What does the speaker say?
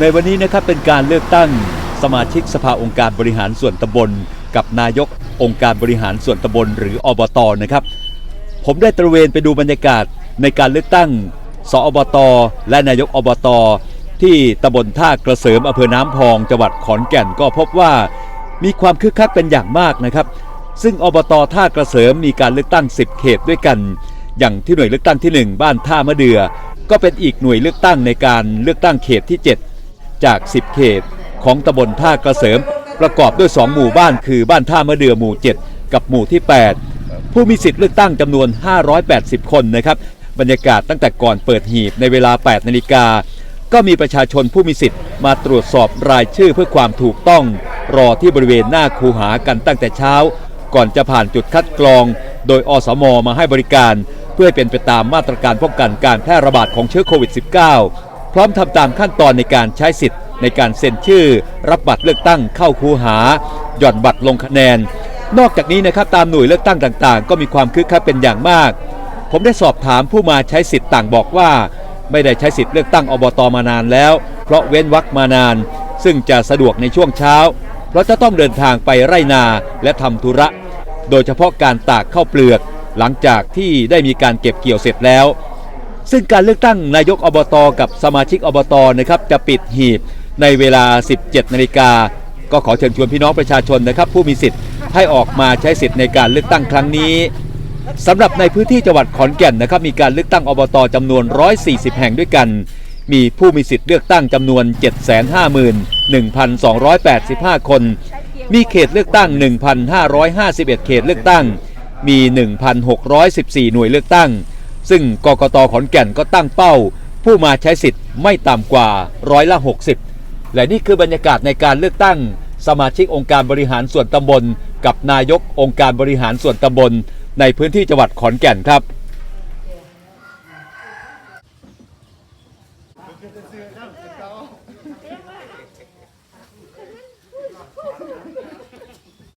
ในวันนี้นะครับเป็นการเลือกตั้งสมาชิกสภาองค์การบริหารส่วนตำบล กับนายกองค์การบริหารส่วนตำบล หรืออบตนะครับ ผมได้ตระเวนไปดูบรรยากาศในการเลือกตั้งสอบต และนายกอบต ที่ตำบลท่ากระเสริมอำเภอน้ำพองจังหวัดขอนแก่นก็พบว่ามีความคึกคักเป็นอย่างมากนะครับ ซึ่งอบตท่ากระเสริมมีการเลือกตั้ง 10 เขตด้วยกัน อย่างที่หน่วยเลือกตั้งที่ 1 บ้านท่ามะเดือ ก็เป็นอีกหน่วยเลือกตั้งในการเลือกตั้งเขตที่ 7 จาก 10 เขตของตำบลท่ากระเสริม ประกอบด้วย 2 หมู่บ้านคือบ้านท่ามะเดือหมู่ 7 กับหมู่ที่ 8 ผู้มีสิทธิ์เลือกตั้งจำนวน 580 คนนะครับบรรยากาศตั้งแต่ก่อนเปิดหีบในเวลา 8 นาฬิกา ก็มีประชาชนผู้มีสิทธิ์มาตรวจสอบรายชื่อเพื่อความถูกต้อง รอที่บริเวณหน้าคูหากันตั้งแต่เช้า ก่อนจะผ่านจุดคัดกรอง โดยอสมมาให้บริการ เพื่อเป็นไปตามมาตรการป้องกันการแพร่ระบาดของเชื้อโควิด -19 ร้อมทำตามขั้นตอนในการใช้สิทธิ์ ในการเซ็นชื่อ รับบัตรเลือกตั้งเข้าคูหา หย่อนบัตรลงคะแนน นอกจากนี้นะครับตามหน่วยเลือกตั้งต่างๆ ก็มีความคึกคักเป็นอย่างมาก ผมได้สอบถามผู้มาใช้สิทธิ์ต่างบอกว่า ไม่ได้ใช้สิทธิ์เลือกตั้งอบตมานานแล้ว เพราะเว้นวักมานาน ซึ่งจะสะดวกในช่วงเช้า เพราะจะต้องเดินทางไปไร่นาและทำธุระ โดยเฉพาะการตากข้าวเปลือก หลังจากที่ได้มีการเก็บเกี่ยวเสร็จแล้ว ซึ่งการเลือกตั้งนายกอบตกับสมาชิกอบตนะครับจะปิดหีบในเวลา 17 นาฬิกา ก็ขอเชิญชวนพี่น้องประชาชนนะครับผู้มีสิทธิ์ให้ออกมาใช้สิทธิ์ในการเลือกตั้งครั้งนี้สำหรับในพื้นที่จังหวัดขอนแก่นนะครับมีการเลือกตั้งอบตจำนวน 140 แห่งด้วยกัน มีผู้มีสิทธิ์เลือกตั้งจำนวน 751,285 คน มีเขตเลือกตั้ง 1,551 เขตเลือกตั้ง มี 1,614 หน่วยเลือกตั้ง ซึ่งกกตขอนแก่นก็ตั้งเป้า ผู้มาใช้สิทธิ์ไม่ต่ำกว่าร้อยละ 60 และนี่คือบรรยากาศในการเลือกตั้ง สมาชิกองค์การบริหารส่วนตำบล กับนายกองค์การบริหารส่วนตำบล ในพื้นที่จังหวัดขอนแก่นครับ